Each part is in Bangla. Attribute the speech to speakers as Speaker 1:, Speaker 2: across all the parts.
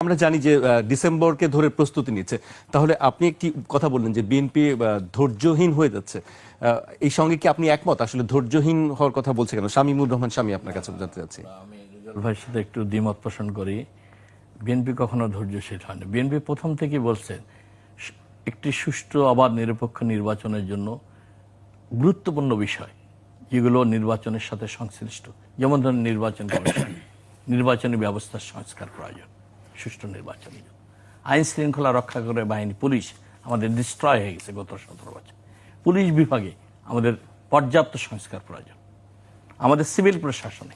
Speaker 1: আমরা জানি যে ডিসেম্বরকে ধরে প্রস্তুতি নিচ্ছে। তাহলে আপনি একটি কথা বললেন যে, বিএনপি ধৈর্যহীন হয়ে যাচ্ছে। এই সঙ্গে কি আপনি একমত? আসলে ধৈর্যহীন হওয়ার কথা বলছে কেন? শামীমুর রহমান, শামী, আপনার কাছে জানতে চাচ্ছি।
Speaker 2: আমি ভাইয়ের সাথে একটু দ্বিমত পোষণ করি। বিএনপি কখনো ধৈর্যশীল হয়নি বিএনপি প্রথম থেকেই বলছেন স- একটি সুষ্ঠু অবাধ নিরপেক্ষ নির্বাচনের জন্য গুরুত্বপূর্ণ বিষয় যেগুলো নির্বাচনের সাথে সংশ্লিষ্ট। যেমন ধরুন নির্বাচন কমিশন। নির্বাচনী ব্যবস্থার সংস্কার প্রয়োজন। সুষ্ঠু নির্বাচনের জন্য আইন শৃঙ্খলা রক্ষা করে বাহিনী, পুলিশ আমাদের ডিস্ট্রয় হয়ে গেছে গত সতেরো বছর। পুলিশ বিভাগে আমাদের পর্যাপ্ত সংস্কার প্রয়োজন। আমাদের সিভিল প্রশাসনে,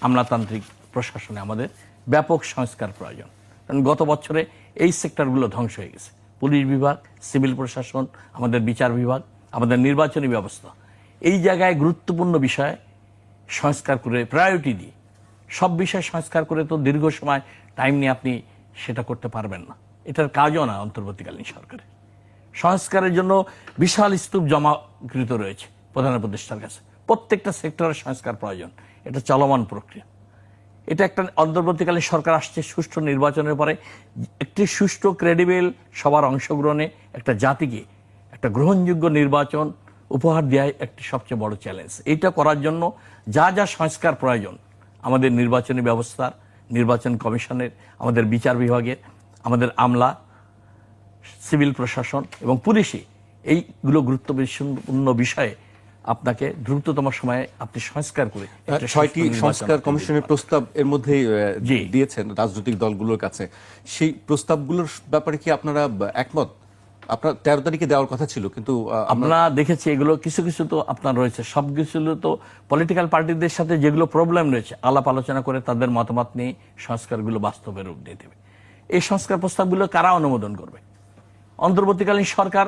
Speaker 2: আমলাতান্ত্রিক প্রশাসনে আমাদের ব্যাপক সংস্কার প্রয়োজন। কারণ গত বছরে এই সেক্টরগুলো ধ্বংস হয়ে গেছে। পুলিশ বিভাগ, সিভিল প্রশাসন, আমাদের বিচার বিভাগ, আমাদের নির্বাচনী ব্যবস্থা। এই জায়গায় গুরুত্বপূর্ণ বিষয় সংস্কার করে প্রায়োরিটি দিয়ে। সব বিষয় সংস্কার করে তো দীর্ঘ সময় টাইম নিয়ে আপনি সেটা করতে পারবেন না। এটার কাজও না অন্তর্বর্তীকালীন সরকারের। সংস্কারের জন্য বিশাল স্তূপ জমাকৃত রয়েছে প্রধান উপদেষ্টার কাছে। প্রত্যেকটা সেক্টরের সংস্কার প্রয়োজন। এটা চলমান প্রক্রিয়া। এটা একটা অন্তর্বর্তীকালীন সরকার আসছে সুষ্ঠু নির্বাচনের পরে, একটি সুষ্ঠু ক্রেডিবেল সবার অংশগ্রহণে একটা জাতিকে একটা গ্রহণযোগ্য নির্বাচন উপহার দেওয়াই একটি সবচেয়ে বড় চ্যালেঞ্জ এইটা করার জন্য যা যা সংস্কার প্রয়োজন, আমাদের নির্বাচনী ব্যবস্থার নির্বাচন কমিশনের আমাদের বিচার বিভাগের আমাদের আমলা সিভিল প্রশাসন এবং পুলিশে এইগুলো গুরুত্বপূর্ণ বিষয়ে আপনাকে দ্রুততম সময়ে আপনি সংস্কার করে
Speaker 1: ছয়টি সংস্কার কমিশনের প্রস্তাব এর
Speaker 2: মধ্যে
Speaker 1: দিয়েছেন রাজনৈতিক দলগুলোর কাছে। সেই প্রস্তাবগুলোর ব্যাপারে কি আপনারা একমত? আপনার তেরো তারিখে দেওয়ার কথা ছিল, কিন্তু আমরা
Speaker 2: দেখেছি এগুলো, কিছু কিছু তো আপনার রয়েছে। সব কিছু তো পলিটিক্যাল পার্টিদের সাথে যেগুলো প্রবলেম রয়েছে, আলাপ আলোচনা করে তাদের মতামত নিয়ে সংস্কারগুলো বাস্তবে রূপ দিয়ে দেবে। এই সংস্কার প্রস্তাবগুলো কারা অনুমোদন করবে? অন্তর্বর্তীকালীন সরকার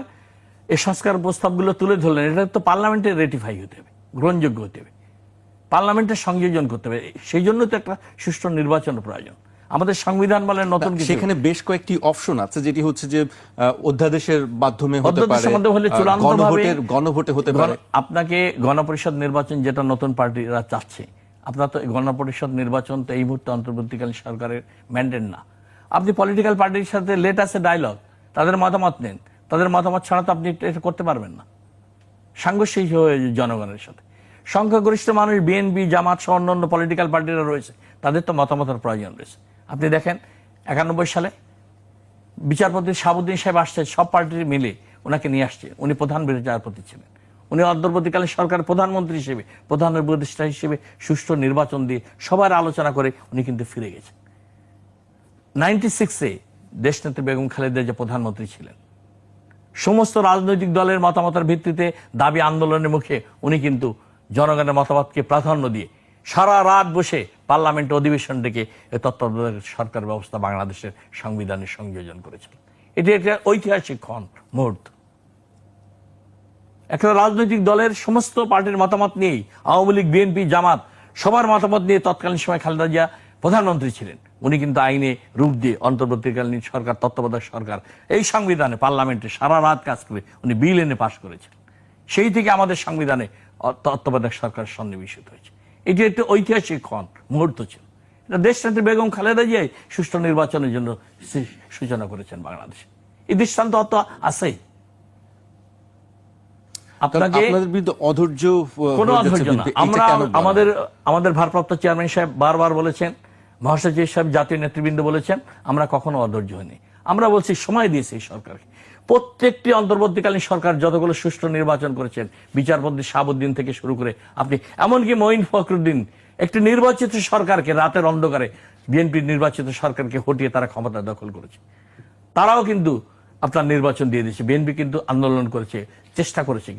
Speaker 2: এই সংস্কার প্রস্তাবগুলো তুলে ধরলেন, এটা তো পার্লামেন্টে রেটিফাই হতে হবে, গ্রহণযোগ্য হতে হবে। পার্লামেন্টের সংযোজন করতে হবে, সেই জন্য তো একটা সুষ্ঠু নির্বাচন প্রয়োজন। আমাদের সংবিধান বলে নতুন কিছু।
Speaker 1: সেখানে বেশ কয়েকটি অপশন আছে যেটি হচ্ছে যে অধ্যাদেশের মাধ্যমে হতে পারে
Speaker 2: মাধ্যমে হলে চূড়ান্তভাবে-
Speaker 1: গণভোটে হতে পারে।
Speaker 2: আপনাকে গণপরিষদ নির্বাচন যেটা নতুন পার্টিরা চাচ্ছে আপনার তো গণপরিষদ নির্বাচন তো এই মুহূর্তে অন্তর্বর্তীকালীন সরকারের ম্যান্ডেট না। আপনি পলিটিক্যাল পার্টির সাথে লেট আছে ডায়লগ তাদের মতামত নেন। তাদের মতামত ছাড়া তো আপনি এটা করতে পারবেন না। সাংঘর্ষিক হয়ে জনগণের সাথে। সংখ্যাগরিষ্ঠ মানুষ বিএনপি জামাত সহ অন্যান্য পলিটিক্যাল পার্টিরা রয়েছে তাদের তো মতামতের প্রয়োজন রয়েছে। আপনি দেখেন, একানব্বই সালে বিচারপতি শাহাবুদ্দিন সাহেব আসছে, সব পার্টির মিলে ওনাকে নিয়ে আসছে। উনি প্রধান বিচারপতি ছিলেন। উনি অন্তর্বর্তীকালীন সরকার প্রধানমন্ত্রী হিসেবে, প্রধান উপদেষ্টা হিসেবে সুষ্ঠু নির্বাচন দিয়ে সবার আলোচনা করে উনি কিন্তু ফিরে গেছেন। নাইনটি সিক্সে দেশনেত্রী বেগম খালেদা যে প্রধানমন্ত্রী ছিলেন। সমস্ত রাজনৈতিক দলের মতামতের ভিত্তিতে দাবি আন্দোলনের মুখে উনি কিন্তু জনগণের মতামতকে প্রাধান্য দিয়ে সারা রাত বসে পার্লামেন্ট অধিবেশন ডেকে তত্ত্বাবধায়ক সরকার ব্যবস্থা বাংলাদেশের সংবিধানে সংযোজন করেছিল। এটি একটা ঐতিহাসিক ক্ষণ, মুহূর্ত। একটা রাজনৈতিক দলের সমস্ত পার্টির মতামত নিয়েই আওয়ামী লীগ, বিএনপি, জামাত সবার মতামত নিয়ে তৎকালীন সময় খালেদা জিয়া প্রধানমন্ত্রী ছিলেন। উনি কিন্তু আইনে রূপ দিয়ে অন্তর্বর্তীকালীন সরকার, তত্ত্বাবধায়ক সরকার এই সংবিধানে পার্লামেন্টে সারা রাত কাজ করে উনি বিল এনে পাশ করেছেন সেই থেকে আমাদের সংবিধানে তত্ত্বাবধায়ক সরকার সন্নিবেশিত হয়েছে। এটি একটি ঐতিহাসিক ক্ষণ মুহূর্ত ছিল। এটা দেশনেত্রী বেগম খালেদা জিয়াই সুষ্ঠু নির্বাচনের জন্য সূচনা করেছেন বাংলাদেশে। এই দৃষ্টান্ত অত আছেই। আপনাকে
Speaker 1: অধৈর্য
Speaker 2: কোনো অধৈর্য না। আমরা আমাদের আমাদের ভারপ্রাপ্ত চেয়ারম্যান সাহেব বারবার বলেছেন মহাসচিব সাহেব জাতীয় নেতৃবৃন্দ বলেছেন আমরা কখনো অধৈর্য হইনি। আমরা বলছি সময় দিয়েছি সরকারকে। প্রত্যেকটি অন্তর্বর্তীকালীন সরকার যতগুলো সুষ্ঠু নির্বাচন করেছেন, বিচারপতি শাহাবুদ্দিন থেকে শুরু করে আপনি, এমনকি মঈন ফখরুদ্দিন, একটি নির্বাচিত সরকারকে রাতের অন্ধকারে বিএনপির নির্বাচিত সরকারকে হটিয়ে তারা ক্ষমতা দখল করেছে। তারাও কিন্তু আপনার নির্বাচন দিয়ে দিয়েছে। বিএনপি কিন্তু আন্দোলন করেছে, চেষ্টা করেছে।